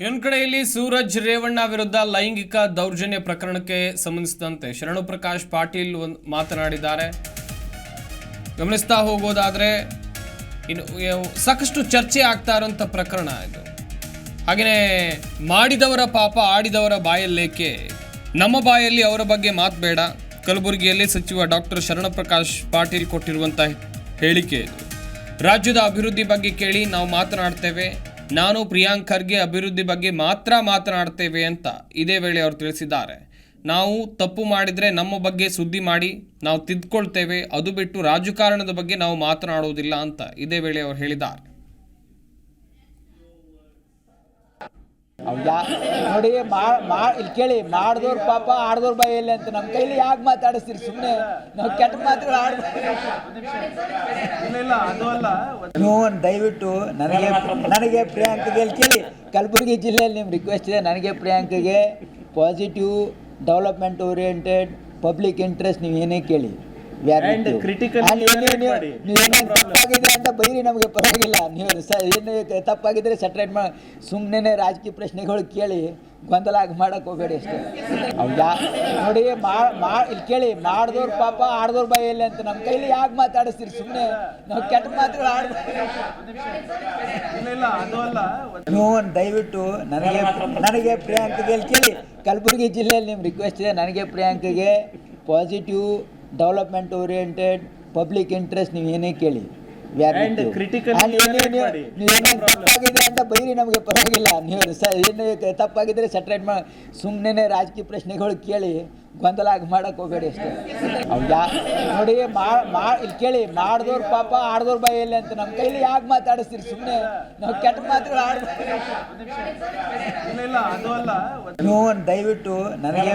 ಇನ್ನೊಂದು ಕಡೆಯಲ್ಲಿ ಸೂರಜ್ ರೇವಣ್ಣ ವಿರುದ್ಧ ಲೈಂಗಿಕ ದೌರ್ಜನ್ಯ ಪ್ರಕರಣಕ್ಕೆ ಸಂಬಂಧಿಸಿದಂತೆ ಶರಣು ಪ್ರಕಾಶ್ ಪಾಟೀಲ್ ಮಾತನಾಡಿದ್ದಾರೆ. ಗಮನಿಸ್ತಾ ಹೋಗೋದಾದ್ರೆ ಇನ್ನು ಸಾಕಷ್ಟು ಚರ್ಚೆ ಆಗ್ತಾ ಇರೋಂಥ ಪ್ರಕರಣ ಇದು. ಹಾಗೆಯೇ ಮಾಡಿದವರ ಪಾಪ ಆಡಿದವರ ಬಾಯಲ್ಲೇಕೆ? ನಮ್ಮ ಬಾಯಲ್ಲಿ ಅವರ ಬಗ್ಗೆ ಮಾತು ಬೇಡ. ಕಲಬುರಗಿಯಲ್ಲಿ ಸಚಿವ ಡಾಕ್ಟರ್ ಶರಣಪ್ರಕಾಶ್ ಪಾಟೀಲ್ ಕೊಟ್ಟಿರುವಂಥ ಹೇಳಿಕೆ ರಾಜ್ಯದ ಅಭಿವೃದ್ಧಿ ಬಗ್ಗೆ ಕೇಳಿ ನಾವು ಮಾತನಾಡ್ತೇವೆ. ನಾನು ಪ್ರಿಯಾಂಕ್ ಖರ್ಗೆ ಅಭಿವೃದ್ಧಿ ಬಗ್ಗೆ ಮಾತ್ರ ಮಾತನಾಡ್ತೇವೆ ಅಂತ ಇದೇ ವೇಳೆ ಅವರು ತಿಳಿಸಿದ್ದಾರೆ. ನಾವು ತಪ್ಪು ಮಾಡಿದರೆ ನಮ್ಮ ಬಗ್ಗೆ ಸುದ್ದಿ ಮಾಡಿ ನಾವು ತಿದ್ಕೊಳ್ತೇವೆ. ಅದು ಬಿಟ್ಟು ರಾಜಕಾರಣದ ಬಗ್ಗೆ ನಾವು ಮಾತನಾಡುವುದಿಲ್ಲ ಅಂತ ಇದೇ ವೇಳೆ ಅವರು ಹೇಳಿದ್ದಾರೆ. ಯಾ ನೋಡಿ ಮಾ ಮಾ ಇಲ್ಲಿ ಕೇಳಿ ಮಾಡ್ದವ್ರ ಪಾಪ ಆಡ್ದವ್ರ ಬಾಯಲ್ಲಿ ಅಂತ ನಮ್ಮ ಕೈಲಿ ಯಾಕೆ ಮಾತಾಡಿಸ್ತೀರಿ? ಸುಮ್ಮನೆ ನಾವು ಕೆಟ್ಟ ಮಾತುಗಳು ಅಲ್ಲ. ನೀವು ದಯವಿಟ್ಟು ನನಗೆ ನನಗೆ ಪ್ರಿಯಾಂಕಗೆ ಇಲ್ಲಿ ಕೇಳಿ. ಕಲಬುರಗಿ ಜಿಲ್ಲೆಯಲ್ಲಿ ನಿಮ್ಮ ರಿಕ್ವೆಸ್ಟ್ ಇದೆ. ನನಗೆ ಪ್ರಿಯಾಂಕಗೆ positive development oriented public interest ನೀವು ಏನೇ ಕೇಳಿ. We are with you. critical And ನೀವು ನೀವು- ನೀವು- ಮಾಡಿ. ನೀವು ಏನೇನು ತಪ್ಪಾಗಿದೆ ಅಂತ ಬೈರಿ ನಮಗೆ ಪರವಾಗಿಲ್ಲ. ನೀವು ಸ ಏನು ತಪ್ಪಾಗಿದ್ರೆ ಸೆಟ್ರೇಟ್ ಮಾಡಿ ಸುಮ್ಮನೆ ರಾಜಕೀಯ ಪ್ರಶ್ನೆಗಳು ಕೇಳಿ ಗೊಂದಲ ಆಗಿ ಮಾಡಕ್ ಹೋಗಬೇಡಿ ಅಷ್ಟೇ. ಅವ್ ಯಾ ನೋಡಿ ಮಾ ಇಲ್ಲಿ ಕೇಳಿ ಮಾಡಿದವ್ರ ಪಾಪ ಆಡದವ್ರ ಬಾಯಲ್ಲಿ ಅಂತ ನಮ್ಮ ಕೈಲಿ ಯಾಕೆ ಮಾತಾಡಿಸ್ತೀರಿ ಸುಮ್ಮನೆ ನಾವು ಕೆಟ್ಟ ಮಾತುಗಳು ಆಡ ನೀವು ದಯವಿಟ್ಟು ನನಗೆ ನನಗೆ ಪ್ರಿಯಾಂಕಗೆ ಇಲ್ಲಿ ಕೇಳಿ ಕಲಬುರಗಿ ಜಿಲ್ಲೆಯಲ್ಲಿ ನಿಮ್ಮ ರಿಕ್ವೆಸ್ಟ್ ಇದೆ. ನನಗೆ ಪ್ರಿಯಾಂಕಗೆ positive development oriented public interest ನೀವು ಏನೇ ಕೇಳಿ ತಪ್ಪಾಗಿದೆ ಅಂತ ಬೈರಿ ನಮಗೆ ಪರವಾಗಿಲ್ಲ. ನೀವು ಏನು ತಪ್ಪಾಗಿದ್ರೆ ಸೆಟ್ರೇಟ್ ಮಾಡಿ ಸುಮ್ಮನೆ ರಾಜಕೀಯ ಪ್ರಶ್ನೆಗಳು ಕೇಳಿ ಗೊಂದಲ ಆಗಿ ಮಾಡಕ್ಕೆ ಹೋಗಬೇಡಿ ಅಷ್ಟೇ. ಅವ್ ಯಾ ನೋಡಿ ಮಾ ಇಲ್ಲಿ ಕೇಳಿ ಮಾಡಿದವ್ರ ಪಾಪ ಆಡ್ದವ್ರ ಬಾಯಲ್ಲಿ ಅಂತ ನಮ್ಮ ಕೈಲಿ ಯಾಕೆ ಮಾತಾಡಿಸ್ತೀರಿ? ಸುಮ್ಮನೆ ನಾವು ಕೆಟ್ಟ ಮಾತುಗಳು ಆಡ್ಬೇಕು ನೀವು ದಯವಿಟ್ಟು ನನಗೆ